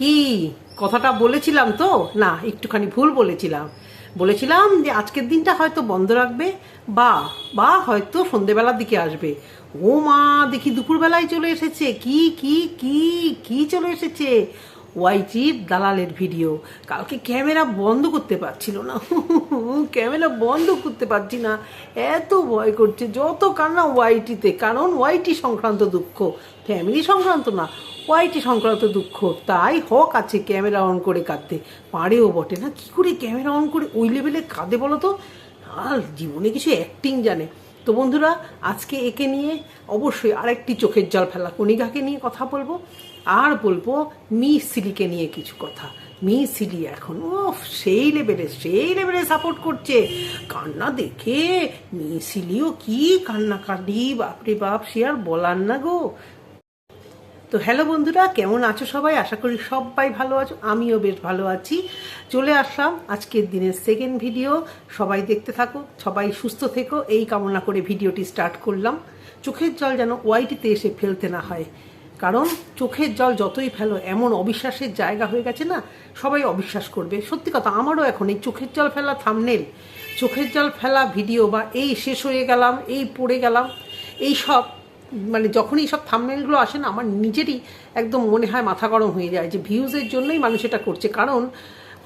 কি? কথাটা বলেছিলাম তো? না, একটুখানি ভুল বলেছিলাম। বলেছিলাম যে আজকের দিনটা হয়তো বন্ধ রাখবে বা বা হয়তো সন্ধেবেলার দিকে আসবে। ও মা, দেখি দুপুরবেলায় চলে এসেছে। কি কি কি কি চলে এসেছে? ওয়াইটির দালালের ভিডিও কালকে ক্যামেরা বন্ধ করতে পারছিল না। ক্যামেরা বন্ধ করতে পারছি না। এত ভয় করছে, যত কান্না ওয়াইটিতে কারণ ওয়াইটি সংক্রান্ত দুঃখ। ফ্যামিলি সংক্রান্ত না। ওয়াইটি সংক্রান্ত দুঃখ। তাই হক আছে ক্যামেরা অন করে কাঁদতে। পারেও বটে না, কি করে ক্যামেরা অন করে ওই লেভেলে কাঁদে বলো তো আর জীবনে কিছু অ্যাক্টিং জানে। তো বন্ধুরা, আজকে একে নিয়ে অবশ্যই আরেকটি চোখের জল ফেলা কণিকাকে নিয়ে কথা বলব। আর বলব মি সিলিকে নিয়ে কিছু কথা। মি সিলি এখন ও সেই লেভেলে সেই লেভেলে সাপোর্ট করছে। কান্না দেখে মি সিলিও কি কান্না কান্দি বাপরে বাপ, সে আর বলার না গো। তো হ্যালো বন্ধুরা, কেমন আছো সবাই? আশা করি সবাই ভালো আছো, আমিও বেশ ভালো আছি। চলে আসলাম আজকের দিনের সেকেন্ড ভিডিও সবাই দেখতে থাকো, সবাই সুস্থ থেকো, এই কামনা করে ভিডিওটি স্টার্ট করলাম। চোখের জল যেন ওয়াইটিতে এসে ফেলতে না হয়। কারণ চোখের জল যতই ফেলো, এমন অবিশ্বাসের জায়গা হয়ে গেছে না, সবাই অবিশ্বাস করবে। সত্যি কথা, আমারও এখন এই চোখের জল ফেলা থামনেল চোখের জল ফেলা ভিডিও বা এই শেষ হয়ে গেলাম, এই পড়ে গেলাম, এই সব মানে যখনই সব থামনেলগুলো আসে না, আমার নিজেরই একদম মনে হয় মাথা গরম হয়ে যায় যে ভিউজের জন্যই মানুষ এটা করছে। কারণ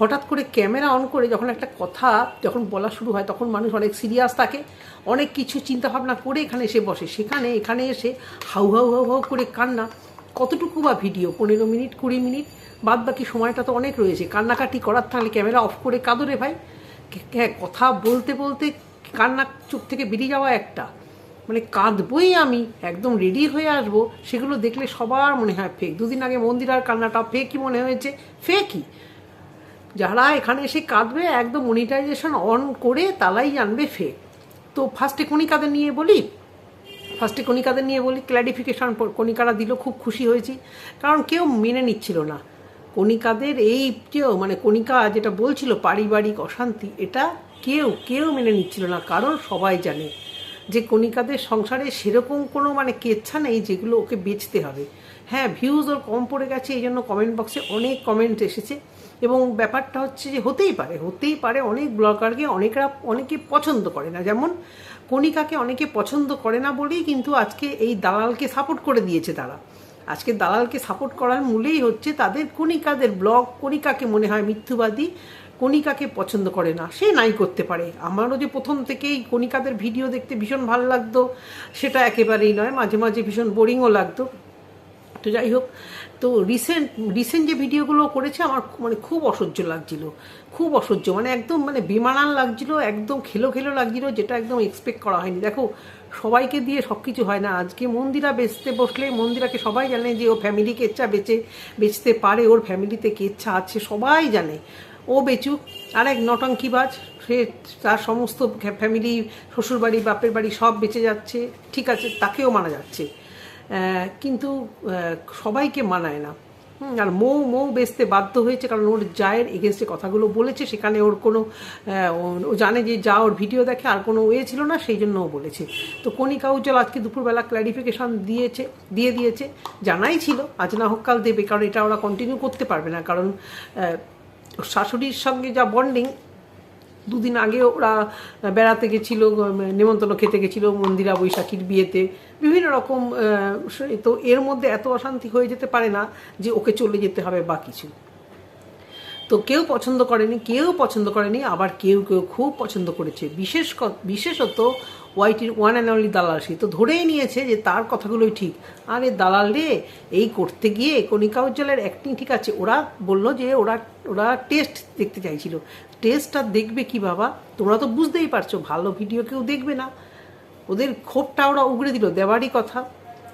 হঠাৎ করে ক্যামেরা অন করে যখন একটা কথা যখন বলা শুরু হয়, তখন মানুষ অনেক সিরিয়াস থাকে। অনেক কিছু চিন্তাভাবনা করে এখানে এসে বসে। সেখানে, এখানে এসে হাউ হাউ হাউ হাউ করে কান্না। কতটুকু বা ভিডিও পনেরো মিনিট, কুড়ি মিনিট? বাদ বাকি সময়টা তো অনেক রয়েছে। কান্নাকাটি করার থাকলে ক্যামেরা অফ করে কাঁদরে ভাই। হ্যাঁ কথা বলতে বলতে কান্না চোখ থেকে বেরিয়ে যাওয়া একটা। মানে কাঁদবই আমি, একদম রেডি হয়ে আসব। সেগুলো দেখলে সবার মনে হয় ফেক দুদিন আগে মন্দিরার কান্নাটা ফেকই মনে হয়েছে। ফেকই যারা এখানে এসে কাঁদবে, একদম মনিটাইজেশন অন করে তালাই জানবে ফেক তো ফার্স্টে কণিকাদের নিয়ে বলি। ফার্স্টে কণিকাদের নিয়ে বলি ক্ল্যারিফিকেশন কণিকারা দিল, খুব খুশি হয়েছি। কারণ কেউ মেনে নিচ্ছিল না। কণিকাদের এই মানে কণিকা যেটা বলছিল, পারিবারিক অশান্তি, এটা কেউ কেউ মেনে নিচ্ছিল না। কারণ সবাই জানে। যে কণিকাদের সংসারে সেরকম কোনো মানে কেচ্ছা নেই যেগুলো ওকে বেচতে হবে। হ্যাঁ ভিউজ ওর কম পড়ে গেছে, এই জন্য কমেন্ট বক্সে অনেক কমেন্ট এসেছে। এবং ব্যাপারটা হচ্ছে যে হতেই পারে হতেই পারে অনেক ব্লগারকে অনেকরা, অনেকে পছন্দ করে না। যেমন কণিকাকে অনেকে পছন্দ করে না বলেই কিন্তু আজকে এই দালালকে সাপোর্ট করে দিয়েছে তারা। আজকে দালালকে সাপোর্ট করার মূলেই হচ্ছে তাদের কণিকাদের ব্লগ কণিকাকে মনে হয় মিথ্যুবাদী কণিকাকে পছন্দ করে না, সে নাই করতে পারে। আমারও যে প্রথম থেকেই কণিকাদের ভিডিও দেখতে ভীষণ ভালো লাগতো, সেটা একেবারেই নয়, মাঝে মাঝে ভীষণ বোরিংও লাগতো। তো যাই হোক, তো রিসেন্ট রিসেন্ট যে ভিডিওগুলো করেছে আমার মানে খুব অসহ্য লাগছিল, খুব অসহ্য মানে একদম মানে বিমানান লাগছিল, একদম খেলো খেলো লাগছিল, যেটা একদম এক্সপেক্ট করা হয়নি। দেখো, সবাইকে দিয়ে সব কিছু হয় না। আজকে মন্দিরা বেচতে বসলে, মন্দিরাকে সবাই জানে যে ও ফ্যামিলি কেচ্ছা বেচে, বেচতে পারে, ওর ফ্যামিলিতে কেচ্ছা আছে, সবাই জানে। ও বেচুক আর এক নটঙ্কিবাজ সে তার সমস্ত ফ্যামিলি, শ্বশুরবাড়ি, বাপের বাড়ি সব বেঁচে যাচ্ছে, ঠিক আছে, তাকেও মানা যাচ্ছে। কিন্তু সবাইকে মানায় না। আর মৌ মৌ বেচতে বাধ্য হয়েছে, কারণ ওর জায়ের এগেনস্টে কথাগুলো বলেছে, সেখানে ওর কোনো ও জানে যে যা ওর ভিডিও দেখে, আর কোনো ওয়ে ছিল না, সেই জন্য ও বলেছে। তো কণিকা উজ্জ্বল আজকে দুপুরবেলা ক্ল্যারিফিকেশন দিয়েছে, দিয়ে দিয়েছে, জানাই ছিল, আজ না হোক কাল দেবে, কারণ এটা ওরা কন্টিনিউ করতে পারবে না, কারণ শাশুড়ির সঙ্গে যা বন্ডিং দুদিন আগে ওরা বেড়াতে গেছিল, নেমন্তন্ন খেতে গেছিল মন্দিরা বৈশাখীর বিয়েতে। বিভিন্ন রকম তো এর মধ্যে এত অশান্তি হয়ে যেতে পারে না যে ওকে চলে যেতে হবে বা কিছু। তো কেউ পছন্দ করেনি, কেউ পছন্দ করেনি, আবার কেউ কেউ খুব পছন্দ করেছে। বিশেষ বিশেষত ওয়াইটির ওয়ান অ্যান্ড অনলি দালাল সে তো ধরেই নিয়েছে যে তার কথাগুলোই ঠিক। আরে দালাল রে, এই করতে গিয়ে কনিকা উজ্জ্বলের অ্যাক্টিং ঠিক আছে। ওরা বলল যে ওরা ওরা টেস্ট দেখতে চাইছিল। টেস্টটা দেখবে কি বাবা? তোমরা তো বুঝতেই পারছ, ভালো ভিডিও কেউ দেখবে না। ওদের ক্ষোভটা ওরা উগড়ে দিল। দেওয়ারই কথা।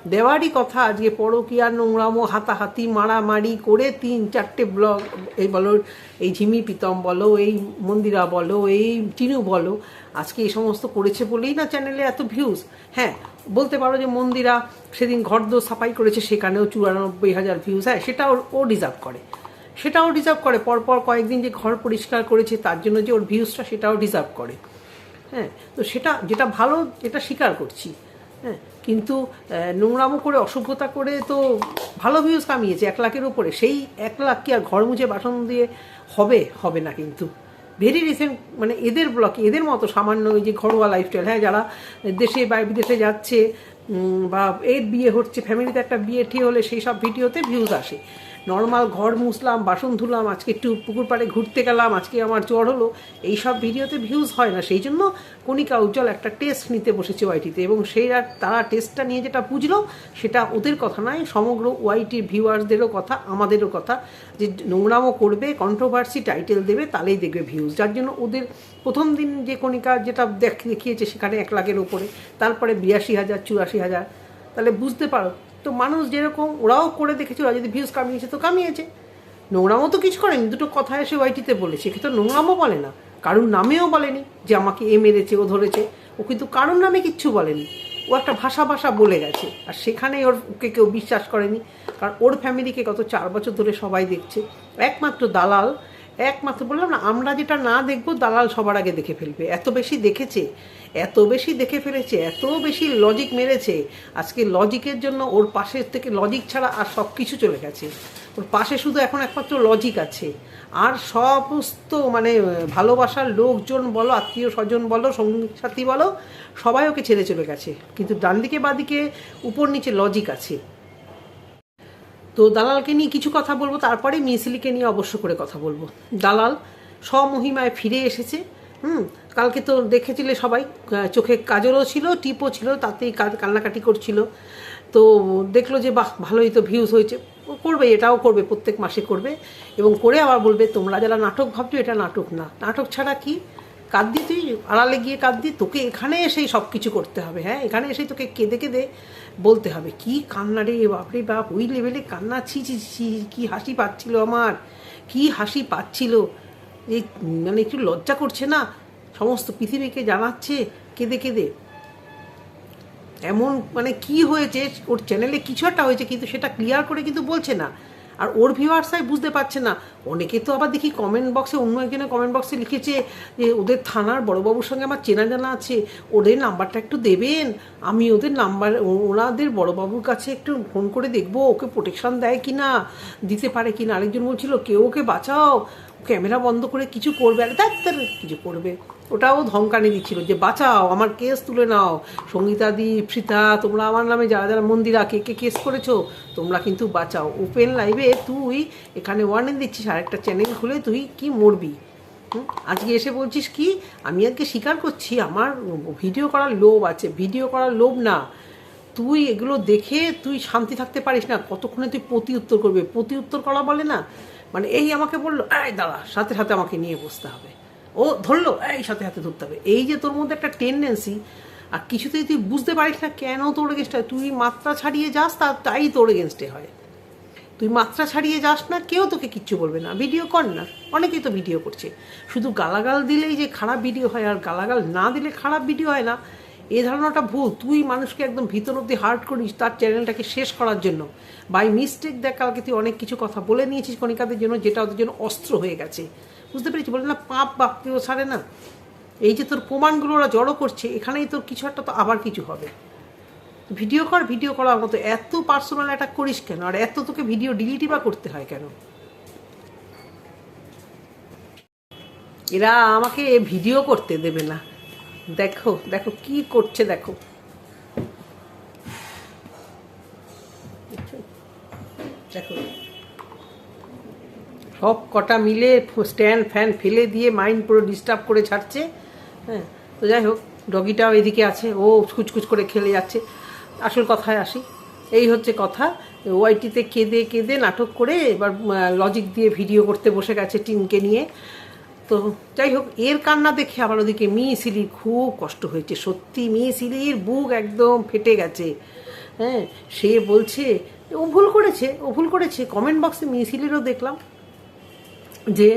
দেওয়ারই কথা আজকে পরকিয়া নোংরামো, হাতাহাতি, মারামারি করে তিন, চারটে ব্লগ, এই বলো, এই ঝিমি পিতম বলো, এই মন্দিরা বলো, এই টিনু বলো, আজকে এই সমস্ত করেছে বলেই না চ্যানেলে এত ভিউজ হ্যাঁ বলতে পারো যে মন্দিরা সেদিন ঘর ঘরদো সাফাই করেছে, সেখানেও চুরানব্বই হাজার ভিউজ হ্যাঁ সেটা ও ডিজার্ভ করে। সেটাও ডিজার্ভ করে, পরপর কয়েকদিন যে ঘর পরিষ্কার করেছে, তার জন্য যে ওর ভিউজটা সেটাও ডিজার্ভ করে। হ্যাঁ তো সেটা, যেটা ভালো, এটা স্বীকার করছি। হ্যাঁ কিন্তু নোংরামো করে, অসভ্যতা করে তো ভালো ভিউজ কামিয়েছে, এক লাখের উপরে। সেই এক লাখ কি আর ঘর মুছে বাসন দিয়ে হবে? হবে না কিন্তু। ভেরি রিসেন্ট মানে এদের ব্লকে এদের মতো সামান্য ওই যে ঘরোয়া লাইফস্টাইল হ্যাঁ যারা দেশে বা বিদেশে যাচ্ছে বা এর বিয়ে হচ্ছে ফ্যামিলিতে একটা বিয়ে ঠিক হলে সেই সব ভিডিওতে ভিউজ আসে। নর্মাল ঘর মুছলাম, বাসন ধুলাম, আজকে একটু পুকুর পাড়ে ঘুরতে গেলাম, আজকে আমার জ্বর হলো এই সব ভিডিওতে ভিউজ হয় না। সেই জন্য কণিকা উজ্জ্বল একটা টেস্ট নিতে বসেছে ওয়াইটিতে এবং সেই তারা টেস্টটা নিয়ে যেটা বুঝলো, সেটা ওদের কথা নয়, সমগ্র ওয়াইটির ভিউয়ার্সদেরও কথা, আমাদেরও কথা, যে নোংরামও করবে কন্ট্রোভার্সি টাইটেল দেবে, তাহলেই দেখবে ভিউজ যার জন্য ওদের প্রথম দিন যে কণিকা যেটা দেখ, দেখিয়েছে সেখানে এক লাখের ওপরে তারপরে বিরাশি হাজার, চুরাশি হাজার, তাহলে বুঝতে পারো তো মানুষ যেরকম, ওরাও করে দেখেছে, ওরা যদি ভিউজ কামিয়েছে তো কামিয়েছে। নোংরামও তো কিছু করেনি, দুটো কথা এসে ওয়াইটিতে বলে, সে তো নোংরামও বলে না, কারুর নামেও বলেনি যে আমাকে এ মেরেছে, ও ধরেছে, ও কিন্তু কারুর নামে কিচ্ছু বলেনি। ও একটা ভাষা ভাষা বলে গেছে, আর সেখানেই ওর, ওকে কেউ বিশ্বাস করেনি, কারণ ওর ফ্যামিলিকে গত চার বছর ধরে সবাই দেখছে। একমাত্র দালাল একমাত্র বললাম না, আমরা যেটা না দেখব দালাল সবার আগে দেখে ফেলবে। এত বেশি দেখেছে, এত বেশি দেখে ফেলেছে, এত বেশি লজিক মেরেছে। আজকে লজিকের জন্য ওর পাশের থেকে লজিক ছাড়া আর সব কিছু চলে গেছে। ওর পাশে শুধু এখন একমাত্র লজিক আছে। আর সমস্ত মানে ভালোবাসার লোকজন বলো, আত্মীয় স্বজন বলো, সঙ্গী সাথী বলো, সবাই ওকে ছেড়ে চলে গেছে। কিন্তু ডান দিকে বাদিকে উপর নিচে লজিক আছে। তো দালালকে নিয়ে কিছু কথা বলব, তারপরে মিসিলিকে নিয়ে অবশ্য করে কথা বলব। দালাল স্বমহিমায় ফিরে এসেছে, হুম? কালকে তো দেখেছিলে সবাই চোখে কাজলও ছিল, টিপও ছিল, তাতেই কান্নাকাটি করছিল। তো দেখল যে, বাহ, ভালোই তো ভিউজ হয়েছে। করবে, এটাও করবে, প্রত্যেক মাসে করবে। এবং করে আবার বলবে, তোমরা যারা নাটক ভাবছ, এটা নাটক না। নাটক ছাড়া কি? কাঁদদি তুই? আড়ালে গিয়ে কাঁদ কাঁদদি তোকে এখানে এসেই সব কিছু করতে হবে হ্যাঁ? এখানে এসেই তোকে কেঁদে কেঁদে বলতে হবে, কি কান্না রে বাপরে বাপ, ওই লেভেলে কান্না, ছি ছি ছি কি হাসি পাচ্ছিল আমার, কি হাসি পাচ্ছিল? এই মানে একটু লজ্জা করছে না? সমস্ত পৃথিবীকে জানাচ্ছে কেঁদে কেঁদে। এমন মানে কি হয়েছে, ওর চ্যানেলে কিছু একটা হয়েছে, কিন্তু সেটা ক্লিয়ার করে কিন্তু বলছে না। আর ওর ভিউয়ার্সাই বুঝতে পারছে না। অনেকে তো আবার দেখি কমেন্ট বক্সে অন্য একজনের কমেন্ট বক্সে লিখেছে যে, ওদের থানার বড়োবাবুর সঙ্গে আমার চেনা জানা আছে। ওদের নাম্বারটা একটু দেবেন। আমি ওদের নাম্বার ওনাদের বড়োবাবুর কাছে একটু ফোন করে দেখব। ওকে প্রোটেকশন দেয় কি না দিতে পারে কি না আরেকজন বলছিল, কেউ ওকে বাঁচাও। ক্যামেরা বন্ধ করে কিছু করবে আর দেখ তার কিছু করবে। ওটাও ধমকানি দিচ্ছিল যে, বাঁচাও, আমার কেস তুলে নাও। সঙ্গীতাদি ফ্রিতা তোমরা আমার নামে যারা যারা মন্দিরা কে কে কেস করেছ, তোমরা কিন্তু বাঁচাও। ওপেন লাইভে তুই এখানে ওয়ার্নিং দিচ্ছিস, আরেকটা চ্যানেল খুলে তুই কি মরবি? আজকে এসে বলছিস কি, আমি আজকে স্বীকার করছি, আমার ভিডিও করার লোভ আছে ভিডিও করার লোভ না। তুই এগুলো দেখে তুই শান্তি থাকতে পারিস না। কতক্ষণে তুই প্রতি উত্তর করবে? প্রতি উত্তর করা বলে না মানে এই আমাকে বলল, এই দাদা সাথে সাথে আমাকে নিয়ে বসতে হবে। ও ধরলো, এই, সাথে সাথে ধরতে হবে। এই যে তোর মধ্যে একটা টেন্ডেন্সি আর কিছুতেই তুই বুঝতে পারিস না কেন তোর এগেনস্টে হয় তুই মাত্রা ছাড়িয়ে যাস তা তাই তোর এগেনস্টে হয়। তুই মাত্রা ছাড়িয়ে যাস না, কেউ তোকে কিচ্ছু বলবে না। ভিডিও কর না, অনেকেই তো ভিডিও করছে। শুধু গালাগাল দিলেই যে খারাপ ভিডিও হয়, আর গালাগাল না দিলে খারাপ ভিডিও হয় না। এই ধারণাটা ভুল। তুই মানুষকে একদম ভিতর অব্দি হার্ট করিস, তার চ্যানেলটাকে শেষ করার জন্য। বাই মিস্টেক দেখ, কালকে তুই অনেক কিছু কথা বলে নিয়েছিস কণিকাদের জন্য, যেটা ওদের জন্য অস্ত্র হয়ে গেছে। বুঝতে পেরেছি? বলে না, পাপ বাপ কেউ ছাড়ে না। এই যে তোর প্রমাণগুলো ওরা জড়ো করছে, এখানেই তোর কিছু একটা তো আবার কিছু হবে। ভিডিও কর, ভিডিও করার মতো এত পার্সোনাল অ্যাটাক করিস কেন? আর এত তোকে ভিডিও ডিলিটই বা করতে হয় কেন? এরা আমাকে ভিডিও করতে দেবে না। দেখো দেখো কি করছে, দেখো। দেখো। সব কটা মিলে স্ট্যান্ড ফ্যান ফেলে দিয়ে মাইন্ড পুরো ডিস্টার্ব করে ছাড়ছে। হ্যাঁ তো যাই হোক, ডগিটাও এদিকে আছে, ও কুচকুচ করে খেলে যাচ্ছে। আসল কথায় আসি, এই হচ্ছে কথা। ওয়াইটিতে কেঁদে কেঁদে নাটক করে এবার লজিক দিয়ে ভিডিও করতে বসে গেছে টিনকে নিয়ে। তো যাই হোক এর কান্না দেখে আবার ওদিকে মিসিলির সিলির খুব কষ্ট হয়েছে। সত্যি মিসিলির সিলির বুক একদম ফেটে গেছে। হ্যাঁ সে বলছে, ও ভুল করেছে, ও ভুল করেছে। কমেন্ট বক্সে মিসিলিরও দেখলাম যে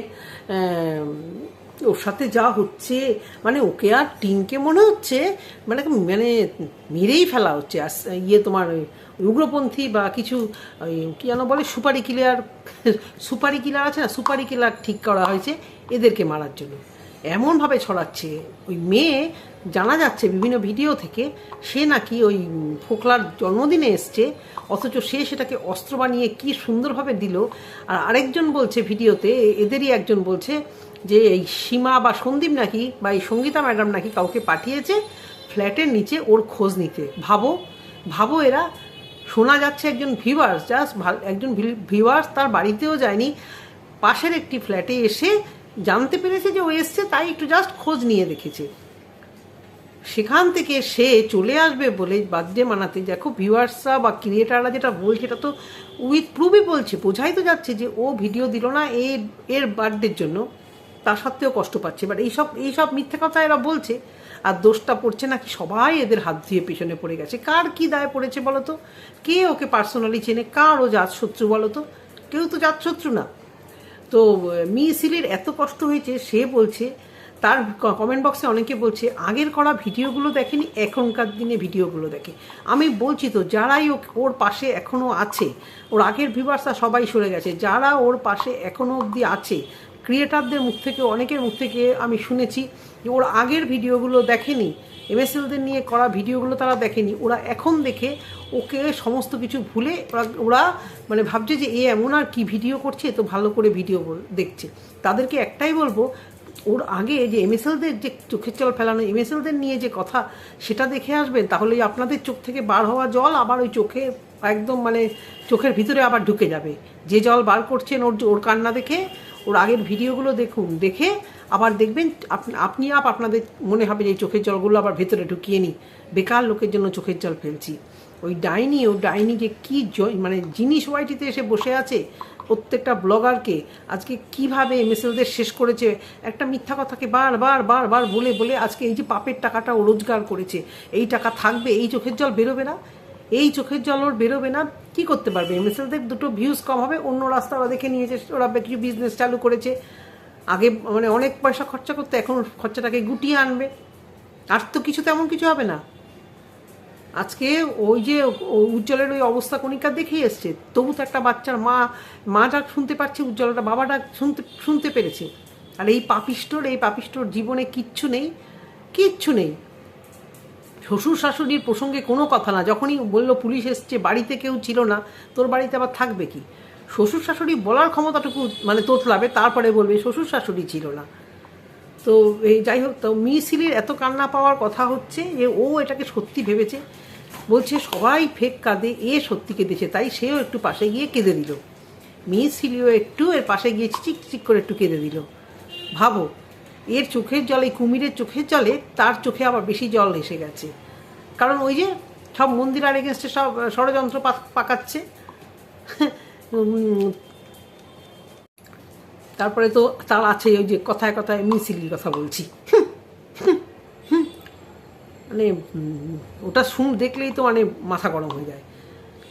ওর সাথে যা হচ্ছে মানে ওকে আর টিনকে মনে হচ্ছে মানে মানে মেরেই ফেলা হচ্ছে। আর ইয়ে তোমার উগ্রপন্থী বা কিছু কী যেন বলে, সুপারি কিলার সুপারি কিলার আছে না, সুপারি কিলার ঠিক করা হয়েছে এদেরকে মারার জন্য। এমনভাবে ছড়াচ্ছে। ওই মেয়ে জানা যাচ্ছে বিভিন্ন ভিডিও থেকে, সে নাকি ওই ফোকলার জন্মদিনে এসছে, অথচ সে সেটাকে অস্ত্র বানিয়ে কি সুন্দরভাবে দিল। আর আরেকজন বলছে ভিডিওতে, এদেরই একজন বলছে যে এই সীমা বা সন্দীপ নাকি বা এই সঙ্গীতা ম্যাডাম নাকি কাউকে পাঠিয়েছে ফ্ল্যাটের নিচে ওর খোঁজ নিতে। ভাবো ভাবো এরা। শোনা যাচ্ছে একজন ভিউয়ার্স জাস্ট একজন ভিউয়ার্স তার বাড়িতেও যায়নি। পাশের একটি ফ্ল্যাটে এসে জানতে পেরেছে যে ও এসছে, তাই একটু জাস্ট খোঁজ নিয়ে দেখেছে। সেখান থেকে সে চলে আসবে বলে বার্থডে মানাতে। দেখো ভিউয়ার্সরা বা ক্রিয়েটাররা যেটা বলছে, এটা তো উইথ প্রুফই বলছে। বোঝাই তো যাচ্ছে যে ও ভিডিও দিল না এর এর বার্থডের জন্য। তা সত্ত্বেও কষ্ট পাচ্ছে। বাট এইসব এইসব মিথ্যে কথা এরা বলছে, আর দোষটা পড়ছে নাকি সবাই এদের হাত ধুয়ে পেছনে পড়ে গেছে। কার কি দায় পড়েছে বলো তো কে ওকে পার্সোনালি চেনে? কার ও জাত শত্রু বলো তো কেউ তো জাত শত্রু না। তো মিসিলের এত কষ্ট হয়েছে, সে বলছে, তার কমেন্ট বক্সে অনেকে বলছে, আগের করা ভিডিওগুলো দেখেনি, এখনকার দিনে ভিডিওগুলো দেখে। আমি বলছি তো, যারাই ওর পাশে এখনও আছে, ওর আগের ভিউয়ার্সরা সবাই সরে গেছে। যারা ওর পাশে এখনও অবধি আছে ক্রিয়েটারদের মুখ থেকে, অনেকের মুখ থেকে আমি শুনেছি যে ওর আগের ভিডিওগুলো দেখেনি। এমএসএলদের নিয়ে করা ভিডিওগুলো তারা দেখেনি। ওরা এখন দেখে ওকে সমস্ত কিছু ভুলে ওরা ওরা মানে ভাবছে যে এ এমন আর কি ভিডিও করছে তো ভালো করে ভিডিও দেখছে। তাদেরকে একটাই বলব, ওর আগে যে এমএসএলদের যে চোখের জল ফেলানো এমএসএলদের নিয়ে যে কথা সেটা দেখে আসবেন তাহলে আপনাদের চোখ থেকে বার হওয়া জল আবার ওই চোখে একদম মানে চোখের ভিতরে আবার ঢুকে যাবে। যে জল বার করছেন ওর ওর কান্না দেখে ওর আগের ভিডিওগুলো দেখুন, দেখে আবার দেখবেন আপনি আপ আপনাদের মনে হবে যে এই চোখের জলগুলো আবার ভেতরে ঢুকিয়ে নিই। বেকার লোকের জন্য চোখের জল ফেলছি। ওই ডাইনি ও ডাইনি যে কী মানে জিনিস ওয়াইটিতে এসে বসে আছে প্রত্যেকটা ব্লগারকে, আজকে কীভাবে এমএসএলদের শেষ করেছে, একটা মিথ্যা কথাকে বার বার বার বার বলে বলে আজকে এই যে পাপের টাকাটা ও রোজগার করেছে, এই টাকা থাকবে, এই চোখের জল বেরোবে না? এই চোখের জল ওর বেরোবে না, কি করতে পারবে? এমএসএলদের দুটো ভিউজ কম হবে, অন্য রাস্তা ওরা দেখে নিয়েছে, ওরা কিছু বিজনেস চালু করেছে। আগে মানে অনেক পয়সা খরচা করতে, এখন খরচাটাকে গুটিয়ে আনবে। আর তো কিছু তেমন কিছু হবে না। আজকে ওই যে উজ্জ্বলের ওই অবস্থা কণিকা দেখেই এসছে। তবু তো একটা বাচ্চার মা মা ডাক শুনতে পাচ্ছে উজ্জ্বলটা বাবা ডাক শুনতে শুনতে পেরেছে। আর এই পাপিষ্টর এই পাপিষ্টর জীবনে কিচ্ছু নেই কিচ্ছু নেই। শ্বশুর শাশুড়ির প্রসঙ্গে কোনো কথা না। যখনই বলল, পুলিশ এসছে, বাড়িতে কেউ ছিল না, তোর বাড়িতে আবার থাকবে কি? শ্বশুর শাশুড়ি বলার ক্ষমতাটুকু মানে তোতলাবে, তারপরে বলবে, শ্বশুর শাশুড়ি ছিল না। তো এই যাই হোক, তো মিসিলির এত কান্না পাওয়ার কথা হচ্ছে যে ও এটাকে সত্যি ভেবেছে। বলছে, সবাই ফেক কাঁদে, এ সত্যি কেঁদেছে। তাই সেও একটু পাশে গিয়ে কেঁদে দিল। মিসিলিও একটু এর পাশে গিয়ে চিক চিক করে একটু কেঁদে দিল। ভাবো এর চোখের জলে, কুমিরের চোখের জলে তার চোখে আবার বেশি জল এসে গেছে। কারণ ওই যে সব মন্দির আর এগেনস্টে সব ষড়যন্ত্র পাক- পাকাচ্ছে। তারপরে তো তার আছে ওই যে কথায় কথায় মিসিলির কথা বলছি। মানে ওটা শুন, দেখলেই তো মানে মাথা গরম হয়ে যায়।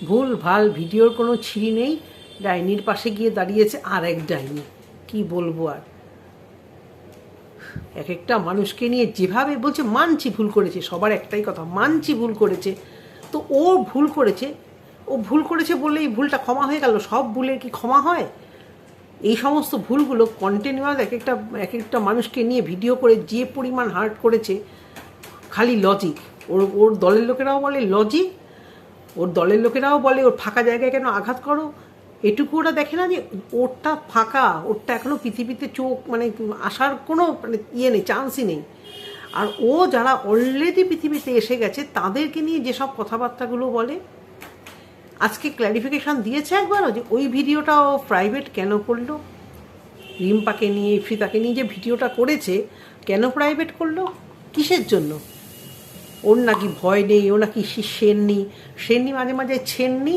ভুল, ভালো, ভিডিওর কোনো ছিঁড়ি নেই। ডাইনির পাশে গিয়ে দাঁড়িয়েছে আর এক ডাইনি। কি বলব আর? এক একটা মানুষকে নিয়ে যেভাবে বলছে, মানছি ভুল করেছে, সবার একটাই কথা, মানছি ভুল করেছে। তো ও ভুল করেছে, ও ভুল করেছে বললেই ভুলটা ক্ষমা হয়ে গেল, সব ভুলের কি ক্ষমা হয়? এই সমস্ত ভুলগুলো কন্টিনিউয়াস এক একটা এক একটা মানুষকে নিয়ে ভিডিও করে যে পরিমাণ হার্ট করেছে, খালি লজিক ওর ওর দলের লোকেরাও বলে লজিক ওর দলের লোকেরাও বলে ওর ফাঁকা জায়গায় কেন আঘাত করো? এটুকু ওরা দেখে না যে ওরটা ফাঁকা, ওরটা এখনও পৃথিবীতে চোখ মানে আসার কোনো মানে ইয়ে নেই, চান্সই নেই। আর ও যারা অলরেডি পৃথিবীতে এসে গেছে, তাদেরকে নিয়ে যেসব কথাবার্তাগুলো বলে, আজকে ক্ল্যারিফিকেশন দিয়েছে একবারও যে ওই ভিডিওটা ও প্রাইভেট কেন করল? রিম্পাকে নিয়ে, ইফ্রিতাকে নিয়ে যে ভিডিওটা করেছে, কেন প্রাইভেট করল? কিসের জন্য? ওর নাকি ভয় নেই, ও নাকি সেননি সেননি মাঝে মাঝে ছেননি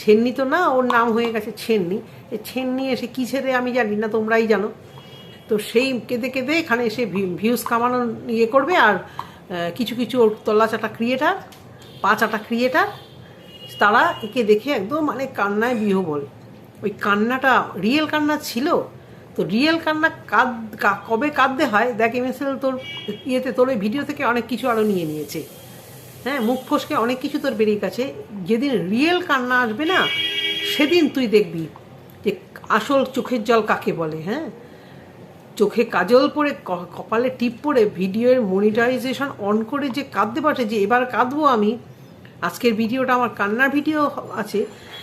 ছেননি তো না, ওর নাম হয়ে গেছে ছেননি। এ ছেননি এসে কী ছেড়ে আমি জানি না, তোমরাই জানো। তো সেই কেঁদে কেঁদে এখানে এসে ভিউজ কামানো ইয়ে করবে আর কিছু কিছু ওর তল্লা চাটা ক্রিয়েটার পা চাটা ক্রিয়েটার তারা একে দেখে একদম মানে কান্নায় বিহবল। ওই কান্নাটা রিয়েল কান্না ছিল? তো রিয়েল কান্না কাঁদ কবে কাঁদতে হয়, দেখ এমএসএল তোর ইয়েতে, তোর ওই ভিডিও থেকে অনেক কিছু আরও নিয়ে নিয়েছে। হ্যাঁ মুখ ফসকে অনেক কিছু তোর বেরিয়ে গেছে। যেদিন রিয়েল কান্না আসবে না, সেদিন তুই দেখবি যে আসল চোখের জল কাকে বলে হ্যাঁ? চোখে কাজল পরে কপালে টিপ পরে ভিডিওর মনিটাইজেশন অন করে যে কাঁদতে পারছে, যে এবার কাঁদবো আমি। আজকের ভিডিওটা আমার কান্নার ভিডিও আছে।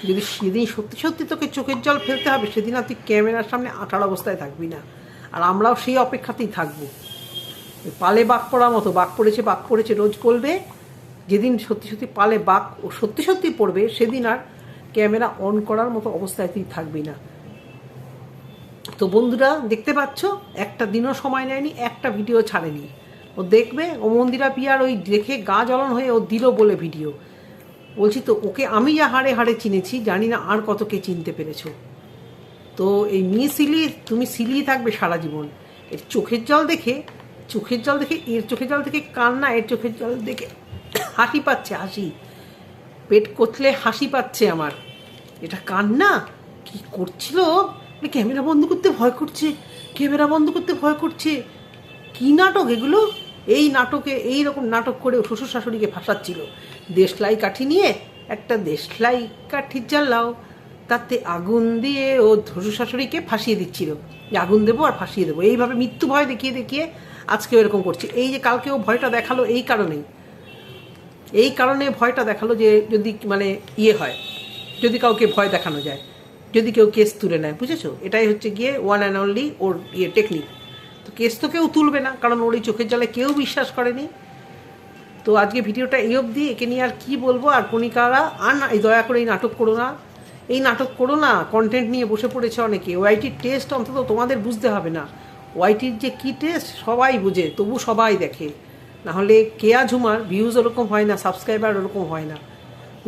যদি সেদিন সত্যি সত্যি তোকে চোখের জল ফেলতে হবে, সেদিন আর তুই ক্যামেরার সামনে আটার অবস্থায় থাকবি না। আর আমরাও সেই অপেক্ষাতেই থাকব। পালে বাঘ পড়ার মতো, বাঘ পড়েছে বাঘ পড়েছে, রোজ করবে যেদিন সত্যি সত্যি পালে বাঘ ও সত্যি সত্যি পড়বে, সেদিন আর ক্যামেরা অন করার মতো অবস্থায় তুই থাকবি না। তো বন্ধুরা, দেখতে পাচ্ছ, একটা দিনও সময় নেয়নি, একটা ভিডিও ছাড়েনি। ও দেখবে, ও মন্দিরা পিয়ার ওই দেখে গা জ্বলন হয়ে ও দিল বলে ভিডিও। বলছি, তো ওকে আমি যা হাড়ে হাড়ে চিনেছি, জানি না আর কত কে চিনতে পেরেছ। তো এই মেয়ে সিলি, তুমি সিলিয়ে থাকবে সারা জীবন। এর চোখের জল দেখে, চোখের জল দেখে, এর চোখের জল দেখে কান্না, এর চোখের জল দেখে হাসি পাচ্ছে, হাসি। পেট কতলে হাসি পাচ্ছে আমার। এটা কান্না? কি করছিল? মানে ক্যামেরা বন্ধ করতে ভয় করছে, ক্যামেরা বন্ধ করতে ভয় করছে। কি নাটক এগুলো? এই নাটকে, এই রকম নাটক করে শ্বশুর শাশুড়িকে ফাঁসাচ্ছিল। দেশলাই কাঠি নিয়ে একটা দেশলাই কাঠি জ্বালাও, তাতে আগুন দিয়ে ও শ্বশুর শাশুড়িকে ফাঁসিয়ে দিচ্ছিল। যে আগুন দেবো আর ফাঁসিয়ে দেবো। এইভাবে মৃত্যু ভয় দেখিয়ে দেখিয়ে আজকেও এরকম করছে। এই যে কালকে ও ভয়টা দেখাল এই কারণেই। এই কারণে ভয়টা দেখাল যে যদি মানে ইয়ে হয়, যদি কাউকে ভয় দেখানো যায়, যদি কেউ কেস তুলে নেয়, বুঝেছ? এটাই হচ্ছে গিয়ে ওয়ান অ্যান্ড অনলি ওর ইয়ে টেকনিক তো কেস তো কেউ তুলবে না, কারণ ওর এই চোখের জলে কেউ বিশ্বাস করেনি। তো আজকে ভিডিওটা এই অবধি, একে নিয়ে আর কি বলব? আর কণিকারা, আর না দয়া করে এই নাটক করো না। এই নাটক করো না কন্টেন্ট নিয়ে বসে পড়েছে অনেকে। ওয়াইটির টেস্ট অন্তত তোমাদের বুঝতে হবে না। ওয়াইটির যে কী টেস্ট সবাই বুঝে, তবু সবাই দেখে। নাহলে কেয়া ঝুমার ভিউজ ওরকম হয় না সাবস্ক্রাইবার ওরকম হয় না।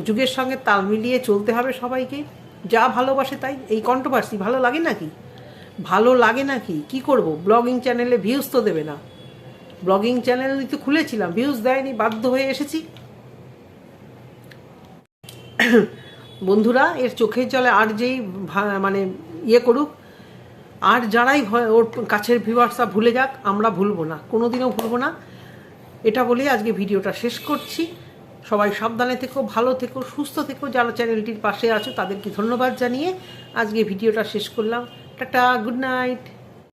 যুগের সঙ্গে তাল মিলিয়ে চলতে হবে সবাইকে। যা ভালোবাসে তাই। এই কন্ট্রোভার্সি ভালো লাগে নাকি? ভালো লাগে নাকি? কি করব? ব্লগিং চ্যানেলে ভিউজ তো দেবে না। ব্লগিং চ্যানেল তো খুলেছিলাম ভিউজ দেয়নি, বাধ্য হয়ে এসেছি। বন্ধুরা, এর চোখের জলে আর যেই মানে ইয়ে করুক, আর যারাই ভয়- ওর কাছের ভিউয়ার্সরা ভুলে যাক, আমরা ভুলবো না। কোনোদিনও ভুলবো না। এটা বলেই আজকে ভিডিওটা শেষ করছি। সবাই সাবধানে থেকো, ভালো থেকো, সুস্থ থেকো। যারা চ্যানেলটির পাশে আছো, তাদেরকে ধন্যবাদ জানিয়ে আজকে ভিডিওটা শেষ করলাম। Tata, good night.